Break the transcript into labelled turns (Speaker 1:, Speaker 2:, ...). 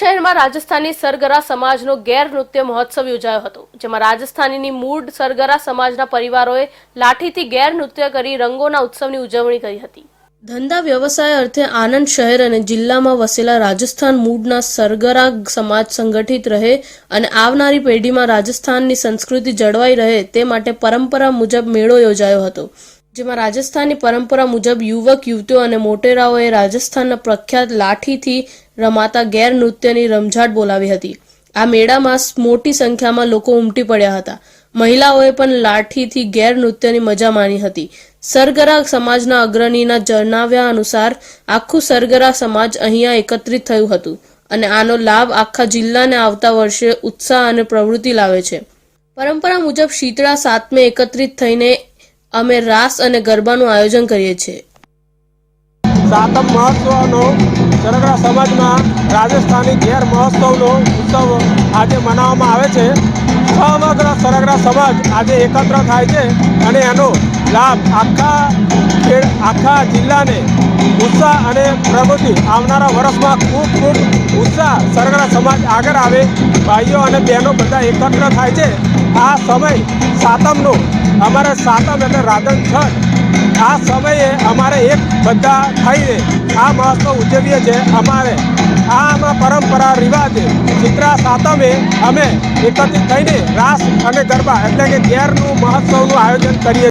Speaker 1: શહેરમાં રાજસ્થાની સરગરા સમાજનો ગેર નૃત્ય મહોત્સવ યોજાયો હતો, જેમાં રાજસ્થાનીની મૂળ સરગરા સમાજના પરિવારોએ લાઠીથી ગેર નૃત્ય કરી રંગોના ઉત્સવની ઉજવણી કરી હતી. ધંધા વ્યવસાય અર્થે આનંદ શહેર અને જિલ્લામાં વસેલા રાજસ્થાન મૂળના સરગરા સમાજ સંગઠિત રહે અને આવનારી પેઢીમાં રાજસ્થાનની સંસ્કૃતિ જળવાઈ રહે તે માટે પરંપરા મુજબ મેળો યોજાયો હતો. જેમાં રાજસ્થાની પરંપરા મુજબ યુવક, યુવતીઓ અને મોટેરાઓએ રાજસ્થાનના પ્રખ્યાત લાઠીથી રમાતા ગેર નૃત્યની રમઝાટ બોલાવી હતી. આ મેળામાં મોટી સંખ્યામાં લોકો ઉમટી પડ્યા હતા. મહિલાઓએ પણ લાઠીથી ગેર નૃત્યની મજા માણી હતી. સરગરા સમાજના અગ્રણીના જણાવ્યા અનુસાર, આખું સરગરા સમાજ અહીંયા એકત્રિત થયું હતું અને આનો લાભ આખા જિલ્લાને આવતા વર્ષે ઉત્સાહ અને પ્રવૃત્તિ લાવે છે. પરંપરા મુજબ શીતળા સાતમે એકત્રિત થઈને અમે રાસ અને ગરબાનું આયોજન કરીએ છીએ.
Speaker 2: સાતમ મહોત્સવનો સરગડા સમાજમાં રાજસ્થાની ઘેર મહોત્સવનો ઉત્સવ આજે મનાવવામાં આવે છે. સમગ્ર સરગડા સમાજ આજે એકત્ર થાય છે અને એનો લાભ આખા આખા જિલ્લાને ઉત્સાહ અને પ્રગતિ આવનારા વર્ષમાં ખૂબ ખૂબ ઉત્સાહ સરગડા સમાજ આગળ આવે ભાઈઓ અને બહેનો બધા એકત્ર થાય છે. આ સમય સાતમનો, અમારે સાતમ એટલે રાધન છઠ. આ સમયે અમારે એક બધા થઈને આ મહોત્સવ ઉજવીએ છીએ અમારે. આ અમારા પરંપરા રિવાજે ચિત્રા સાતમે અમે એકત્રિત થઈને રાસ અને ગરબા એટલે કે ગેરનું મહોત્સવનું આયોજન કરીએ